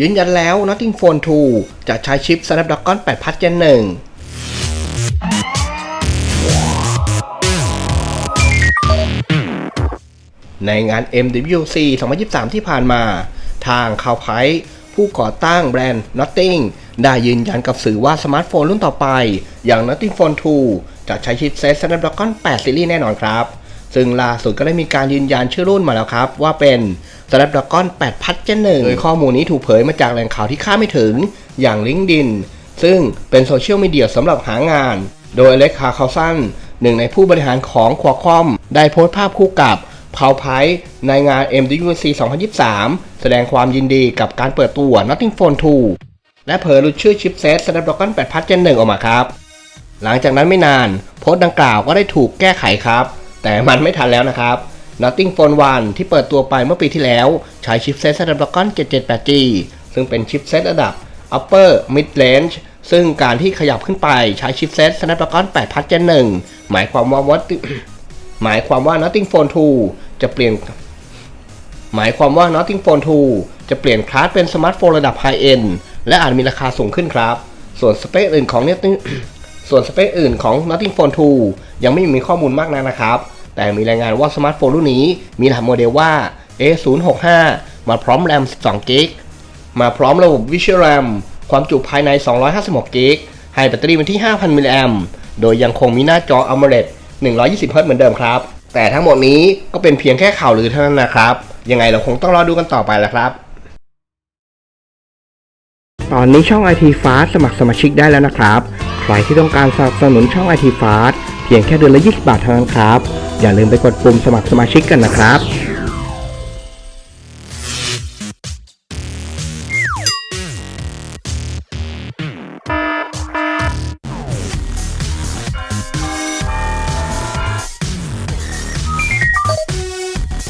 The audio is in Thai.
ยืนยันแล้ว Nothing Phone 2 จะใช้ชิป Snapdragon 8 Plus Gen 1ในงาน MWC 2023 ที่ผ่านมา ทางคาวไพผู้ก่อตั้งแบรนด์ Nothing ได้ยืนยันกับสื่อว่าสมาร์ทโฟนรุ่นต่อไป อย่าง Nothing Phone 2 จะใช้ชิปเซต Snapdragon 8 Series แน่นอนครับ ซึ่งล่าสุดก็ได้มีการยืนยันชื่อรุ่นมาแล้วครับ ว่าเป็น Snapdragon 8 Plus Gen 1โดยข้อมูลนี้ถูกเผยมาจากแหล่งข่าวที่คาดไม่ถึงอย่าง LinkedIn ซึ่งเป็นโซเชียลมีเดียสำหรับหางาน โดยอเล็กคาร์คาสันหนึ่งในผู้บริหารของควอคอมได้โพสต์ภาพคู่กับเพาไพในงาน MWC 2023 แสดงความยินดีกับการเปิดตัว Nothing Phone 2 และเผยรุ่นชื่อชิปเซต Snapdragon 8 Plus Gen 1 ออกมาครับ หลังจากนั้นไม่นาน โพสต์ดังกล่าวก็ได้ถูกแก้ไขครับ แต่มันไม่ทันแล้วนะครับ Nothing Phone 1 ที่เปิดตัวไปเมื่อปีที่แล้ว ใช้ชิปเซ็ต Snapdragon 778G ซึ่งเป็นชิปเซ็ตระดับ Upper Mid Range ซึ่งการที่ขยับขึ้นไปใช้ชิปเซ็ต Snapdragon 8 Plus Gen 1หมายความว่าวัตหมายความว่า Nothing Phone 2 จะเปลี่ยน หมายความว่า Nothing Phone 2 จะเปลี่ยนคลาสเป็นสมาร์ทโฟนระดับไฮเอนและอาจมีราคาสูงขึ้นครับ ส่วนสเปคอื่นของ Nothing ส่วนสเปคอื่นของ Nothing Phone 2 ยังไม่มีข้อมูลมากนักนะครับ แต่มีรายงานว่าสมาร์ทโฟนรุ่นนี้มีรหัสโมเดลว่า A065 มาพร้อมแรม 12 g b มาพร้อมระบบ Visual RAM ความจุภายใน 256 g b ให้แบตเตอรี่เป็นที่ 5,000 มิลลิแอมโดยยังคงมีหน้าจอ AMOLED 120 Hz เหมือนเดิมครับ แต่ทั้งหมดนี้ก็เป็นเพียงแค่ข่าวลือเท่านั้นนะครับ ยังไงเราคงต้องรอดูกันต่อไปแล้วครับ ตอนนี้ช่อง IT Fast สมัครสมาชิกได้แล้วนะครับ ใครที่ต้องการสนับสนุนช่อง IT Fast พียงแค่เดือนละ 20 บาทเท่านั้นครับ อย่าลืมไปกดปุ่มสมัครสมาชิกกันนะครับ